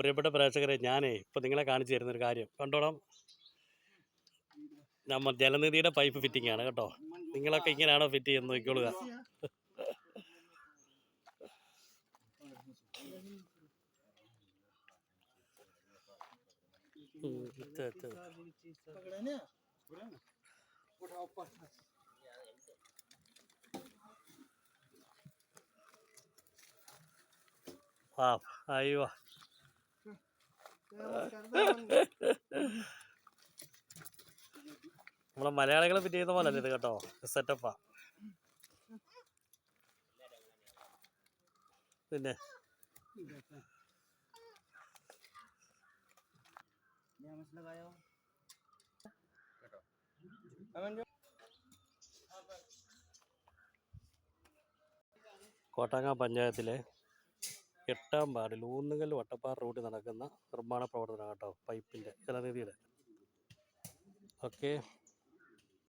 പ്രിയപ്പെട്ട പ്രേക്ഷകരെ ഞാനേ ഇപ്പോൾ നിങ്ങളെ കാണിച്ചു തരുന്നൊരു കാര്യം. കണ്ടോളാം. നമ്മൾ ജലനിധിയുടെ പൈപ്പ് ഫിറ്റിംഗ് ആണ് കേട്ടോ. നിങ്ങളൊക്കെ ഇങ്ങനെയാണോ ഫിറ്റ് ചെയ്യുന്നത് ഇത്. ആ അയ്യോ. നമ്മളെ മലയാളികളെ ഫിറ്റ് ചെയ്യുന്ന പോലെ ഇത് കേട്ടോ? സെറ്റപ്പാ പിന്നെ? കോട്ടാങ്ങ പഞ്ചായത്തിലെ എട്ടാം വാർഡിൽ ഊന്നുകൽ വട്ടപ്പാറ റോഡിൽ നടക്കുന്ന നിർമ്മാണ പ്രവർത്തനം കേട്ടോ പൈപ്പിന്റെ ജലനിധിയുടെ. ഓക്കെ.